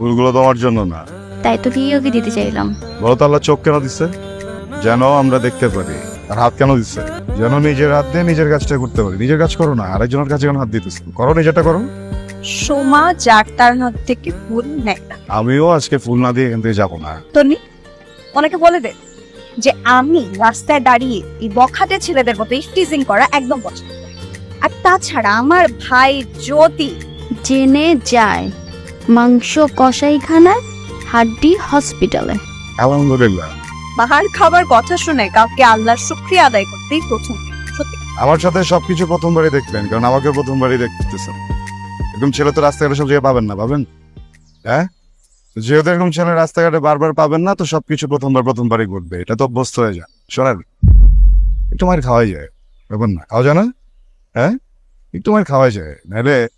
ফুলগুলো তোমার জন্য না। তাই তো দিয়ে ওকে দিতে চাইলাম। বলো তো আল্লাহ চোখ কেন দিচ্ছে যেন আমরা দেখতে পারি আর হাত কেন দিচ্ছে যেন নিজের হাত দিয়ে নিজের কাজটা করতে পারি। নিজের কাজ করো না আরেকজনের কাছে কেন হাত দিতেছো? করো নিজেরটা করো। সোমা যার তার হাত থেকে ফুল নেয় না। আমিও আজকে ফুল না দিয়ে এখান থেকে যাব না। তনি অনেকে বলে দে যে আমি রাস্তায় দাঁড়িয়ে এই বখাটে ছেলেদের মতো টিজিং করা একদম পছন্দ আর তাছাড়া আমার ভাই জ্যোতি জেনে যায় মাংস কষাইখানায় হাড্ডি হসপিটালে। আলহামদুলিল্লাহ। বাহার খাবার কথা শুনে কাউকে আল্লাহর শুক্রিয়া আদায় করতেই প্রথম সত্যি। আমার সাথে সবকিছু প্রথমবারই দেখবেন কারণ আমাকে প্রথমবারই দেখতেছেন। এরকম ছেলে তো রাস্তাঘাটে সব জায়গায় পাবেন না পাবেন? হ্যাঁ? যেহেতু এরকম ছেলে রাস্তাঘাটে বারবার পাবেন না তো সবকিছু প্রথমবার প্রথমবারই ঘটবে এটা তো অভ্যস্ত হয়ে যায় শোনেন একটু মার খাওয়াই যায় ব্যাপার না। খাওয়া যায় না? হ্যাঁ? একটু মার খাওয়াই যায় নাহলে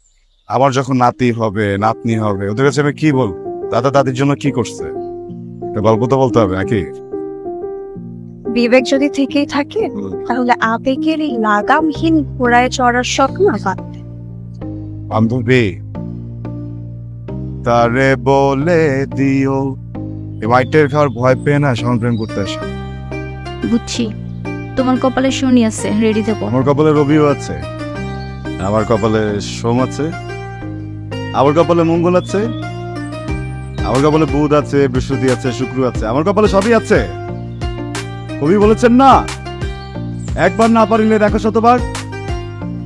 আমার যখন নাতি হবে নাতনি হবে ওদের কাছে আমি কি বলব? দাদা দাদির জন্য কি করছে? একটা গল্প তো বলতে হবে নাকি? বিবেক যদি থেকেই থাকে তাহলে আবেগের এই লাগামহীন ঘোড়ায় চড়ার শখ না বান্ধবী তারে বলে দিও। এই মাইটের খাওয়ার ভয় পেয়ে না সমান প্রেম করতে আসে? বুঝছি। তোমার কপালে শনি আছে রেডি থাকো। আমার কপালে রবিও আছে। আমার কপালে সোম আছে। আমার কপালে মঙ্গল আছে, আমার কপালে বুধ আছে, বৃহস্পতি আছে, শুক্র আছে, আমার কপালে সবই আছে। কবি বলেছেন না, একবার না পারিলে দেখো শতবার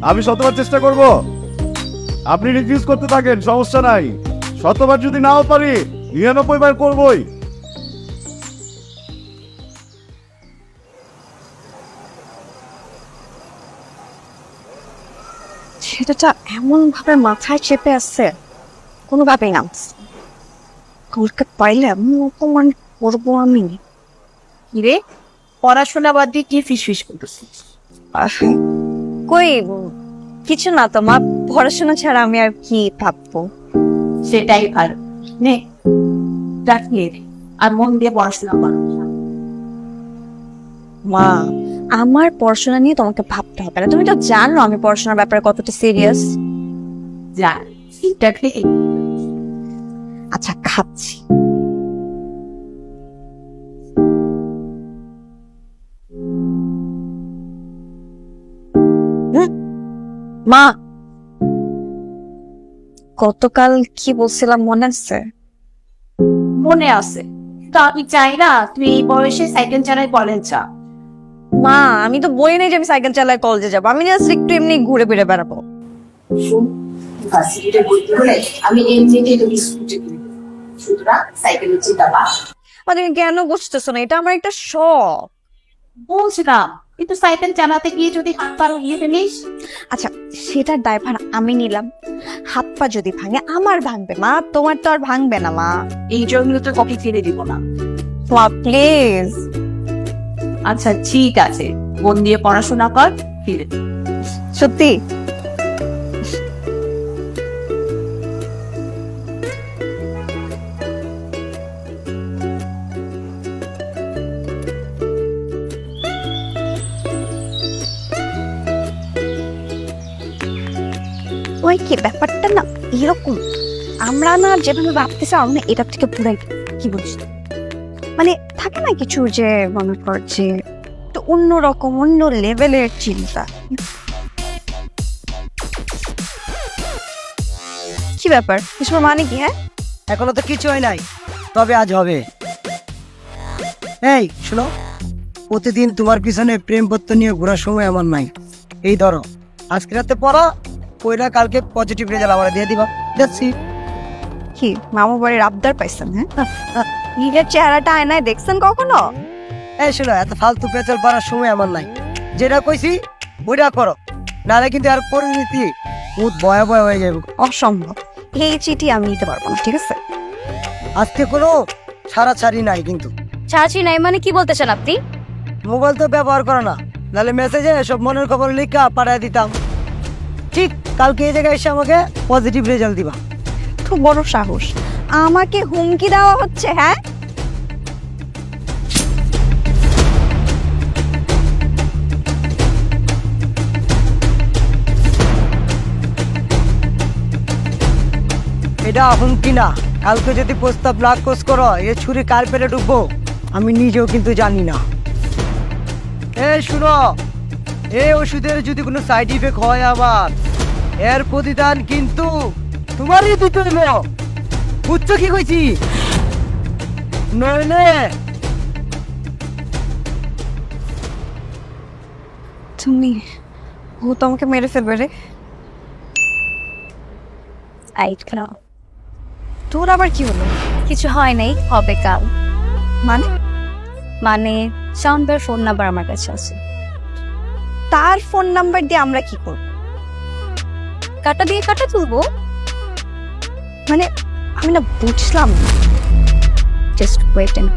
আমি শতবার চেষ্টা করব। আপনি রিফিউজ করতে থাকেন, সমস্যা নাই। শতবার যদি নাও পারি, নিরানব্বই বার করবই। ছেলেটা এমন ভাবে মাথায় চেপে আসছে কোনোভাবেই নামছে কাউকে পাইলে এমন অপমান করব আমি। কিরে পড়াশোনা বাদ দিয়ে কি ফিস ফিস করতেছিস কই কিছু না তো মা পড়াশোনা ছাড়া আমি আর কি ভাববো? সেটাই ভালো। নে রাখ নিয়ে আর মন দিয়ে পড়াশোনা কর। মা আমার পড়াশোনা নিয়ে তোমাকে ভাবতে হবে না। তুমি তো জানো আমি পড়াশোনার ব্যাপারে কতটা সিরিয়াস যা আচ্ছা খাচ্ছি। মা! গতকাল কি বলছিলাম মনে আছে? মনে আছে। তো আমি চাই না তুই এই বয়সে সাইকেল চালাই বলেন চা মা আমি তো বই নেই যে আমি সাইকেল চালায় কলেজে যাব। আমি জাস্ট একটু এমনি ঘুরে ফিরে বেড়াবো। আমি এমনিতে তোকে স্কুটি সুতরাং সাইকেলের চিন্তা বাদ। মানে তুমি কেন বুঝতেছো না? এটা আমার একটা শখ। বলছিলাম কিন্তু সাইকেল চালাতে গিয়ে যদি হাত পা ইয়ে ফেলিস আচ্ছা সেটার দায়ভার আমি নিলাম। হাত পা যদি ভাঙে আমার ভাঙবে। মা তোমার তো আর ভাঙবে না মা। এই জন্য তো কপি ফিরে দিব না। প্লিজ আচ্ছা ঠিক আছে। মন দিয়ে পড়াশোনা কর, ফিরে। সত্যি? ওই কি ব্যাপারটা না এরকম? আমরা না যেভাবে ভাবতেছি আমরা এটা থেকে পুরাই কি বলিস? মানে না কিছু যে মনে কর যে একটু অন্যরকম অন্য লেভেলের চিন্তা। কি ব্যাপার? এসব মানে কি হ্যাঁ? এখনও তো কিছু হয় নাই তবে আজ হবে। এই শোনো প্রতিদিন তোমার পিছনে প্রেমপত্র নিয়ে ঘোরার সময় আমার নাই। এই ধরো আজকে রাতে পড়া পয়লা কালকে পজিটিভ রেজাল্ট আমার দিয়ে দিবা। দেখছি কি মামা বাড়ির আবদার পাইছেন হ্যাঁ? নিজের চেহারাটা আয়নায় দেখছেন কখনো? এই শোনো এত ফালতু পেঁচাল পারার সময় আমার নাই। যেটা কইছি ওইটা করো। নাহলে কিন্তু আর পরিণতি বহুত ভয়াবহ হয়ে যাবে অসম্ভব। এই চিঠি আমি নিতে পারব না ঠিক আছে? আজকে কোনো ছাড়া ছাড়ি নাই কিন্তু। চাচি নাই মানে কি বলতে চান আপনি? মোবাইল তো ব্যবহার করো না। নাহলে মেসেজে সব মনের খবর লিখা পাঠিয়ে দিতাম। ঠিক কালকে এই জায়গায় এসে আমাকে পজিটিভ রেজাল্ট দিবা। খুব বড় সাহস। আমাকে হুমকি দেওয়া হচ্ছে হ্যাঁ? এটা হুমকি না। কালকে যদি প্রস্তাব নাকচ করো, এ ছুরি কার পেরে ঢুকবো? আমি নিজেও কিন্তু জানি না। এ, শুনো। এই ওষুধের যদি কোনো সাইড ইফেক্ট হয় আবার এর প্রতিদান কিন্তু তোমারই দিতে হইব। বুঝছ কি কইছি? নইলে তুমি, ও তো আমাকে মেরে ফেলবে রে। আইট তোর আবার কি হলো? কিছু হয় নাই? হবে কাল। মানে? মানে সাউন্ডের ফোন নাম্বার আমার কাছে আছে। তার ফোন নাম্বার দিয়ে আমরা কি করব? কাটা দিয়ে কাটা তুলবো? মানে আমি না বুঝলাম জাস্ট ওয়েট এন্ড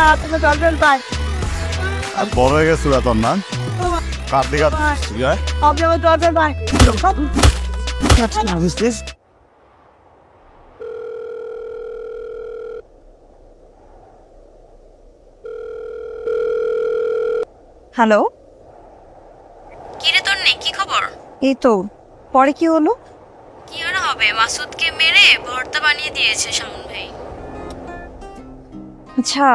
না তুমি চলবেন ভাই আর বড় হয়ে গেছে বেতন না। আপনি আমার হ্যালো? কিরে তোর নেই কি খবর? এই তো পরে কি হলো? কি আর হবে মাসুদকে মেরে ভর্তা বানিয়ে দিয়েছে শামুন ভাই। আচ্ছা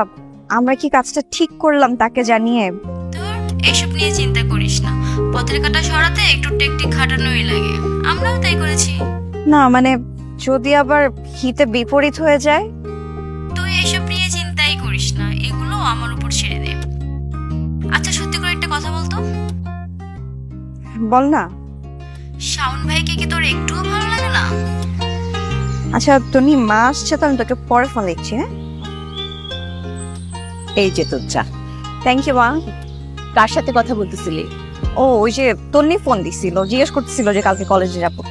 আমরা কি কাজটা ঠিক করলাম তাকে জানিয়ে? এসব নিয়ে চিন্তা করিস না। পথের কাটা সরাতে একটু টেকটিক খাটানোই লাগে। আমরাও তাই করেছি। না মানে যদি আবার হিতে বিপরীত হয়ে যায়? তুই এসব নিয়ে চিন্তাই করিস না। এগুলো আমার উপর ছেড়ে দে। আচ্ছা সত্যি করে একটা কথা বলতো? বল না। শাওন ভাইকে কি তোর একটুও ভালো লাগে না? আচ্ছা তনি মা আসছে তো আমি তোকে পরে ফোন দিচ্ছি হ্যাঁ? এই যে তোর চা। থ্যাংক ইউ মা। কার সাথে কথা বলতেছিলি? ও, ওই যে তন্নি ফোন দিছিল, জিজ্ঞেস করতেছিল যে কালকে কলেজে যাব।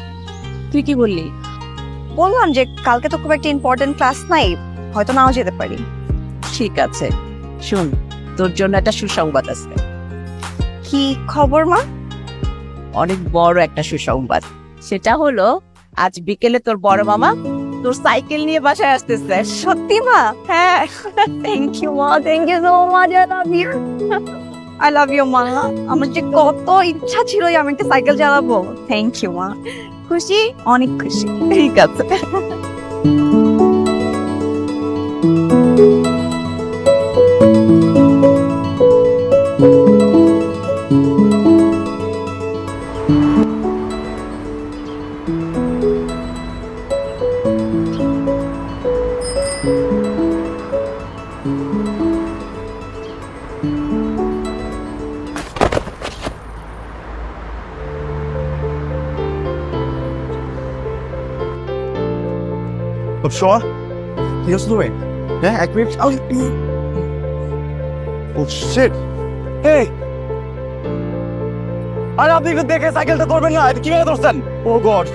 তুই কি বললি? বললাম যে কালকে তো খুব একটা ইম্পর্টেন্ট ক্লাস নাই, হয়তো নাও যেতে পারি। ঠিক আছে, শুন, তোর জন্য একটা সুসংবাদ আছে। কি খবর, মা? অনেক বড় একটা সুসংবাদ। সেটা হলো, আজ বিকেলে তোর বড় মামা তোর সাইকেল নিয়ে বাসায় আসতেছে। সত্যি মা? হ্যাঁ। থ্যাংক ইউ মা। Thank you so much I love you I love you মা। আমার যে কত ইচ্ছা ছিল আমি একটা সাইকেল চালাবো। থ্যাংক ইউ মা। খুশি? অনেক খুশি। ঠিক আছে। শোয়া ঠিক আছে তুমি হ্যাঁ এক মিনিট ও শিট এই আরে আপনি একটু দেখে সাইকেলটা ধরবেন না এটা কীভাবে ধরছেন ও গড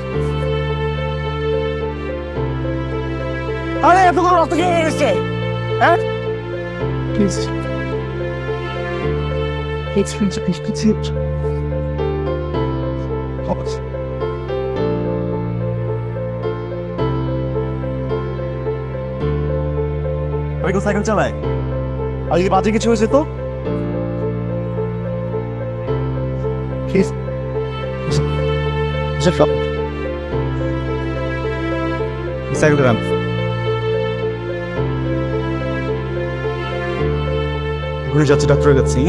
আরে এতগুলো রক্ত কীভাবে এসেছে হ্যাঁ প্লিজ আমি তো সাইকেল চালাই আজকে বাজে কিছু হয়েছে তো ঘুরে যাচ্ছে ডাক্তারের কাছে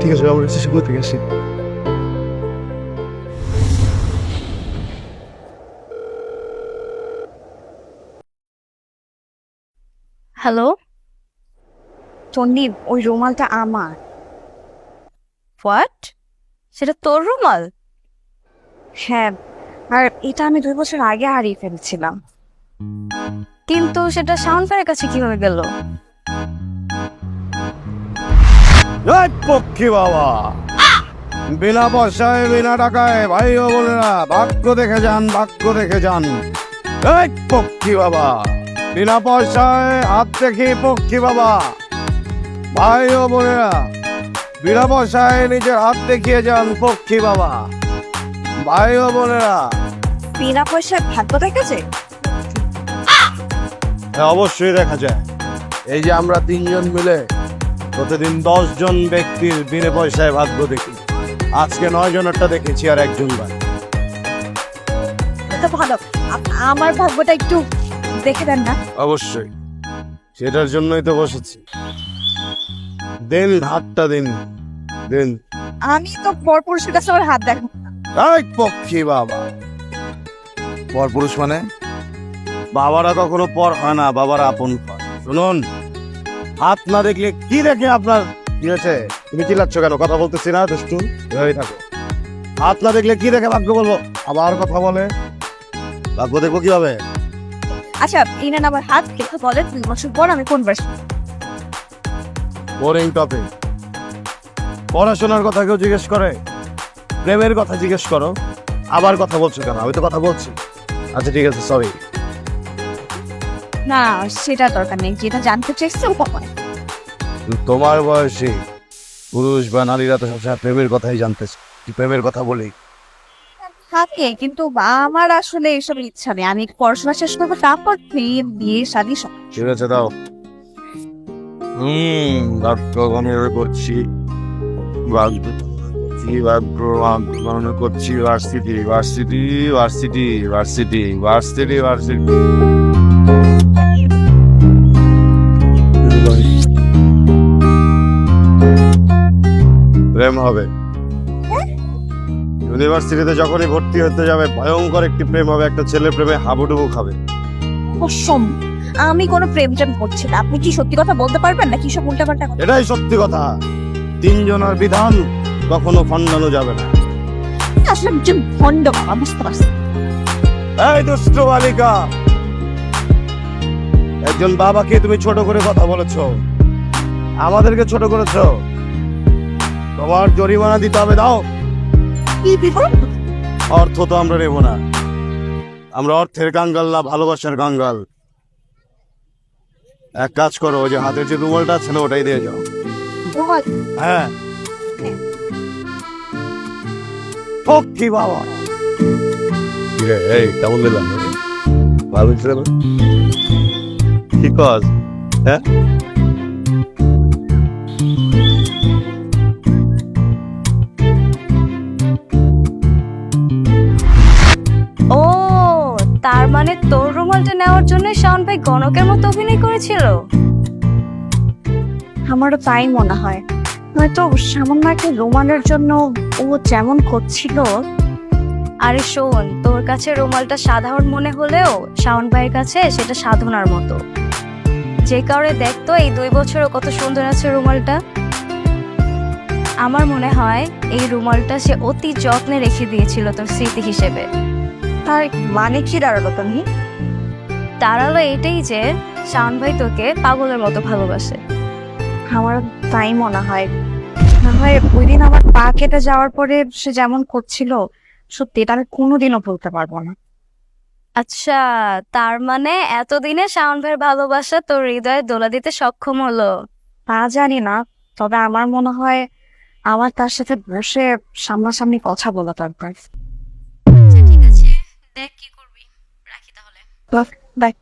ঠিক আছে আমার সেগুলো থেকে আসি। হ্যালো তন্নি ওই রুমালটা আমার। হোয়াট সেটা তোর রুমাল? হ্যাঁ আর এটা আমি দুই বছর আগে হারিয়ে ফেলছিলাম। কিন্তু সেটা শাওন কাছে কীভাবে গেল? এই পক্ষী বাবা। বিনা পয়সায় বিনা টাকায় ভাই ও বোনেরা ভাগ্য দেখে যান ভাগ্য দেখে যান। এই পক্ষী বাবা। বিনা পয়সায় হাত দেখি পক্ষী বাবা। ভাই ও বোনেরা বিনা পয়সায় নিজের হাত দেখিয়ে যান পক্ষী বাবা। ভাই ও বোনেরা। বিনা পয়সায় ভাগ্য দেখেছে হ্যাঁ অবশ্যই দেখা যায়। এই যে আমরা তিনজন মিলে প্রতিদিন দশ জন ব্যক্তির বিনা পয়সায় ভাগ্য দেখি। আজকে নয় জনেরটা দেখেছি আর একজন ভাই ভালো। আমার ভাগ্যটা একটু দেখে দেন না। অবশ্যই। সেটার জন্যই তো বসেছি। দেন হাতটা দিন দেন। আমি তো পরপুরুষের কাছে আমার হাত দেখো এই পক্ষী বাবা। পর পুরুষ মানে? বাবারা কখনো পর হয় না বাবারা আপন হয় শুনুন হাত না দেখলে কি দেখে আপনার কি হয়েছে? তুমি চিল্লাচ্ছ কেন? কথা বলতেছি না দুষ্টু। এভাবেই থাকো। হাত না দেখলে কি দেখে ভাগ্য বলব? আবার কথা বলে। ভাগ্য দেখব কীভাবে? আচ্ছা আমার হাত দেখে দুই বছর পর আমি কোন ভার্সন বোরিং টপিক পড়াশোনার কথা কেউ জিজ্ঞেস করে? প্রেমের কথা জিজ্ঞেস করো। আবার কথা বলছো কেন? আমি তো কথা বলছি। আচ্ছা ঠিক আছে সরি না সেটা দরকার নেই যেটা জানতে চাইছে ও তোমার বয়সে পুরুষ বা নারীরা তো সবসময় প্রেমের কথাই জানতে চায়। কি প্রেমের কথা বলি? থাকে, কিন্তু আমার আসলে এসব ইচ্ছা নেই। আমি পড়াশোনা শেষ করব, তারপর প্রেম বিয়ে, শাদী সব। ঠিক আছে, দাও। হুম করছি করছি প্রেম হবে। ইউনিভার্সিটিতে যখনই ভর্তি হতে যাবে ভয়ঙ্কর একটি প্রেম হবে একটা ছেলে প্রেমে হাবুডুবু খাবে। অসম আমি কোনো প্রেম টেম করছি না। আপনি কি সত্যি কথা বলতে পারবেন না কি সব উল্টাপাল্টা কথা? এটাই সত্যি কথা। তিনজনের বিধান কখনো খণ্ডানো যাবে না। আসলে একজন ভণ্ড বাবা বুঝতে পারছি। এই দুষ্ট বালিকা! একজন বাবাকে তুমি ছোট করে কথা বলেছ। আমাদেরকে ছোট করেছ। তোমার জরিমানা দিতে হবে দাও। কি বিপদ? অর্থ তো আমরা নেব না। আমরা অর্থের কাঙ্গাল না ভালোবাসার কাঙ্গাল। এক কাজ করো ওই যে হাতের যে রুমালটা আছে না ওটাই দিয়ে যাও। হ্যাঁ। পক্ষী বাবা। এই কেমন দিলাম? ভালো ছিল না কি কাজ? হ্যাঁ? মানে তোর রুমালটা নেওয়ার জন্য শাওন ভাই গণকের মতো অভিনয় করেছিল? আমারও তাই মনে হয়। হয়তো সামান্য একটা রোমানের জন্য ও যেমন করছিল। আরে শোন তোর কাছে রুমালটা সাধারণ মনে হলেও শাওন ভাইয়ের কাছে সেটা সাধনার মতো। যে কারণে দেখতো এই দুই বছরও কত সুন্দর আছে রুমালটা। আমার মনে হয় এই রুমালটা সে অতি যত্নে রেখে দিয়েছিল তোর স্মৃতি হিসেবে। তার মানে কি দাঁড়াল তুমি? দাঁড়াল এটাই যে শাওন ভাই তোকে পাগলের মতো ভালোবাসে। আমার তাই মনে হয়। না হয় ওই দিন আমার পা কেটে যাওয়ার পরে সে যেমন করছিল সত্যি এটা আমি কোনোদিনও ভুলতে পারব না। আচ্ছা তার মানে এতদিনে শাওন ভাইয়ের ভালোবাসা তোর হৃদয়ে দোলা দিতে সক্ষম হলো? তা জানি না তবে আমার মনে হয় আমার তার সাথে বসে সামনাসামনি কথা বলা দরকার। দেখ কি করবি? রাখি তাহলে। বাই।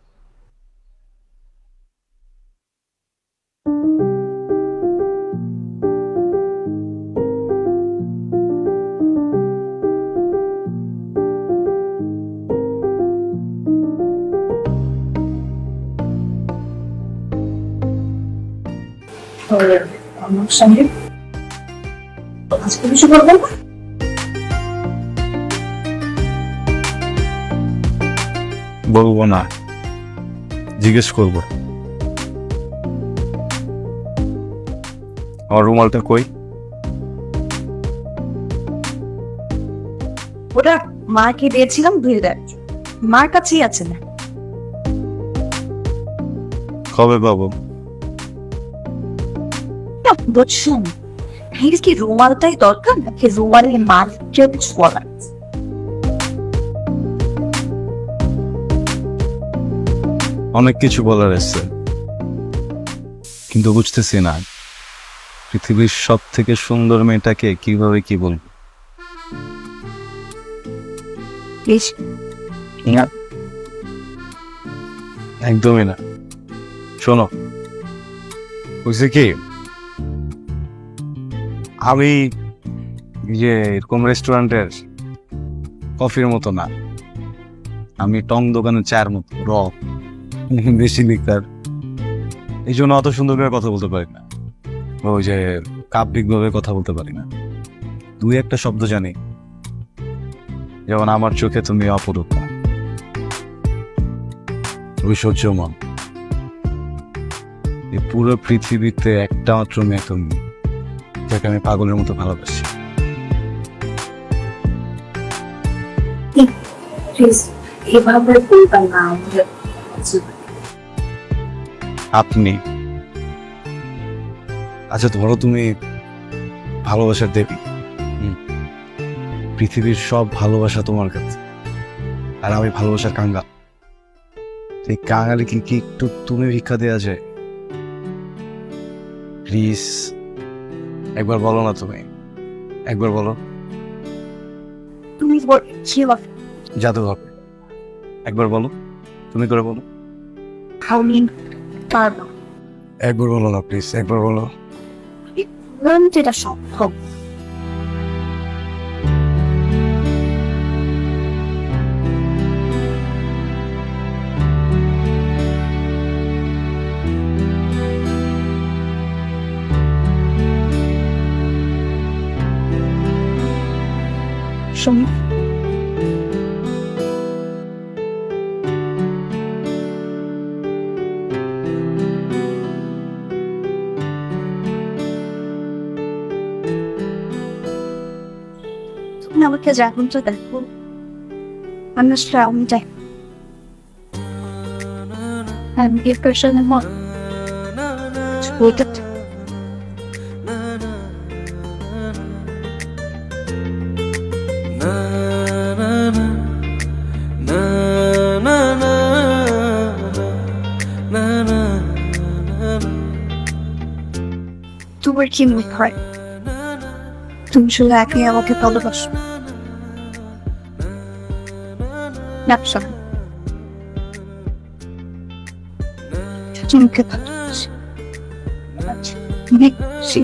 আমার সঙ্গে আজকে কিছু করব না? বলব না। জিজ্ঞেস করব। আমার রুমালটা কই? ওটা মাকে দিয়েছিলাম ধুয়ে দেয়। মার কাছেই আছে না। কবে পাবো? বুঝছেন এই কি রুমালটাই দরকার নাকি রুমালের মাকে কিছু বলার অনেক কিছু বলার আছে। কিন্তু বুঝতেছি না পৃথিবীর সব থেকে সুন্দর মেয়েটাকে কীভাবে কি বলব? একদমই না। শোনো বুঝছি কি? আমি যে এরকম রেস্টুরেন্টের কফির মতো না। আমি টং দোকানের চায়ের মতো র। বেশি লিকার এই জন্য অত সুন্দরভাবে কথা বলতে পারি না। ওই যে কাব্যিকভাবে কথা বলতে পারি না। দুই একটা শব্দ জানি। যেমন আমার চোখে তুমি অপরূপা ঐশ্বর্যমন। এই পুরো পৃথিবীতে একটা মাত্র মেয়ে তুমি যাকে আমি পাগলের মতো ভালোবাসি। প্লিজ এভাবে বলবেন না আমাদের আপনি। আচ্ছা ধরো তুমি ভালোবাসার দেবী। পৃথিবীর সব ভালোবাসা তোমার কাছে। আর আমি ভালোবাসার কাঙ্গাল এই কাঙ্গালে কি কি একটু তুমি ভিক্ষা দেওয়া যায়? প্লিজ একবার বলো না তুমি। একবার বলো। তুমি বল কি হবে জাদু হবে একবার বলো। তুমি করে বলো। পারব। একবার বলো না প্লিজ একবার বলো। যেটা সম্ভব। শোনো তুমি আমাকে যখন তো দেখো আমি আসলে আমি যাই আমি এই পার্সনের মত। ওইটা তোমার কি মনে হয়? তুমি শুধু একই আমাকে ভালোবাসো। আচ্ছা, অনেক বেশি।